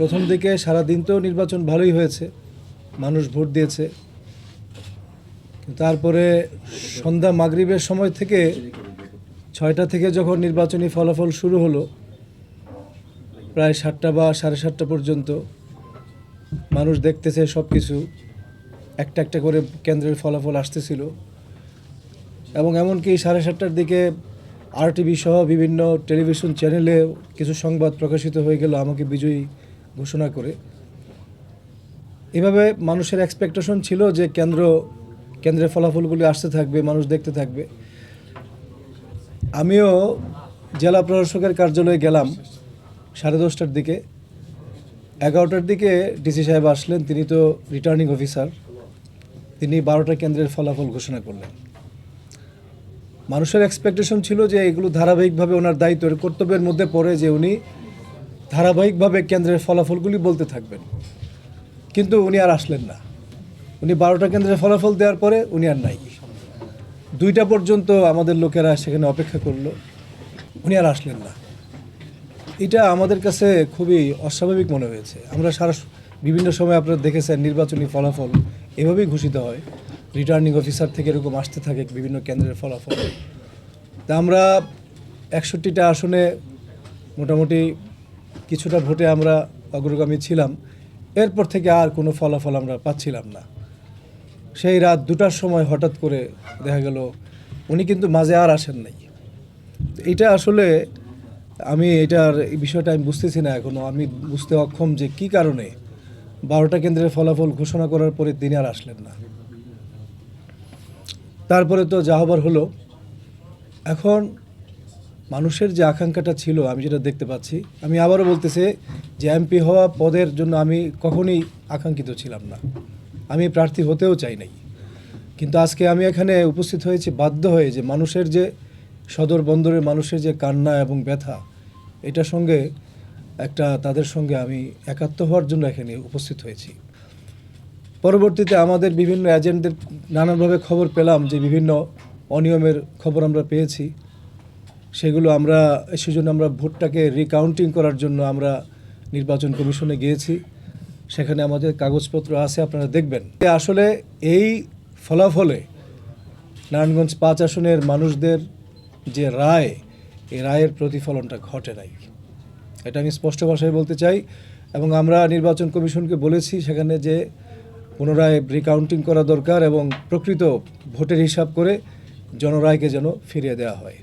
প্রথম দিকে সারা দিন তো নির্বাচন ভালোই হয়েছে। মানুষ ভোট দিয়েছে। তারপরে সন্ধ্যা মাগরিবের সময় থেকে ছয়টা থেকে যখন নির্বাচনী ফলাফল শুরু হলো, প্রায় সাতটা বা সাড়ে সাতটা পর্যন্ত মানুষ দেখতেছে সব কিছু একটা একটা করে কেন্দ্রের ফলাফল আসতেছিল। এবং এমনকি সাড়ে সাতটার দিকে আরটিভি সহ বিভিন্ন টেলিভিশন চ্যানেলে কিছু সংবাদ প্রকাশিত হয়ে গেল। আমাকে বিজয়ী ঘোষণা করে। এভাবে মানুষের এক্সপেকটেশন ছিল যে কেন্দ্র, কেন্দ্রের ফলাফলগুলি আসতে থাকবে, মানুষ দেখতে থাকবে। আমিও জেলা প্রশাসকের কার্যালয়ে গেলাম সাড়ে দশটার দিকে। এগারোটার দিকে ডিসি সাহেব আসলেন, তিনি তো রিটার্নিং অফিসার তিনি বারোটা কেন্দ্রের ফলাফল ঘোষণা করলেন। মানুষের এক্সপেকটেশন ছিল যে এগুলো ধারাবাহিকভাবে ওনার দায়িত্বের কর্তব্যের মধ্যে পড়ে যে উনি ধারাবাহিকভাবে কেন্দ্রের ফলাফলগুলি বলতে থাকবেন। কিন্তু উনি আর আসলেন না। উনি বারোটা কেন্দ্রের ফলাফল দেওয়ার পরে উনি আর নাই। দুইটা পর্যন্ত আমাদের লোকেরা সেখানে অপেক্ষা করল। উনি আর আসলেন না। এটা আমাদের কাছে খুবই অস্বাভাবিক মনে হয়েছে। আমরা সারা বিভিন্ন সময় আপনারা দেখেছেন নির্বাচনী ফলাফল এভাবেই ঘোষিত হয়। রিটার্নিং অফিসার থেকে এরকম আসতে থাকে বিভিন্ন কেন্দ্রের ফলাফল। তা আমরা একষট্টিটা আসনে মোটামুটি কিছুটা ভোটে আমরা অগ্রগামী ছিলাম। এরপর থেকে আর কোনো ফলাফল আমরা পাচ্ছিলাম না। সেই রাত দুটার সময় হঠাৎ করে দেখা গেল, উনি কিন্তু মাঝে আর আসেন নাই। এটা আসলে আমি এটার বিষয়টা আমি বুঝতেছি না এখনও। আমি বুঝতে অক্ষম যে কি কারণে বারোটা কেন্দ্রের ফলাফল ঘোষণা করার পরে তিনি আর আসলেন না। তারপরে তো যা হবার হলো। এখন মানুষের যে আকাঙ্ক্ষাটা ছিল, আমি যেটা দেখতে পাচ্ছি, আমি আবারও বলতেছি যে এমপি হওয়া পদের জন্য আমি কখনোই আকাঙ্ক্ষিত ছিলাম না। আমি প্রার্থী হতেও চাই নাই। কিন্তু আজকে আমি এখানে উপস্থিত হয়েছি, বাধ্য হয়ে যে মানুষের যে সদর বন্দরের মানুষের যে কান্না এবং ব্যথা, এটার সঙ্গে একটা তাদের সঙ্গে আমি একাত্ম হওয়ার জন্য এখানে উপস্থিত হয়েছি। পরবর্তীতে আমাদের বিভিন্ন এজেন্টদের নানানভাবে খবর পেলাম যে বিভিন্ন অনিয়মের খবর আমরা পেয়েছি। সেগুলো আমরা, সেজন্য আমরা ভোটটাকে রিকাউন্টিং করার জন্য আমরা নির্বাচন কমিশনে গিয়েছি। সেখানে আমাদের কাগজপত্র আছে, আপনারা দেখবেন। আসলে এই ফলাফলে নারায়ণগঞ্জ পাঁচ আসনের মানুষদের যে রায় এই রায়ের প্রতিফলনটা ঘটে নাই। এটা আমি স্পষ্ট ভাষায় বলতে চাই, এবং আমরা নির্বাচন কমিশনকে বলেছি সেখানে যে পুনরায় রিকাউন্টিং করা দরকার এবং প্রকৃত ভোটের হিসাব করে জনরায়কে যেন ফিরিয়ে দেওয়া হয়।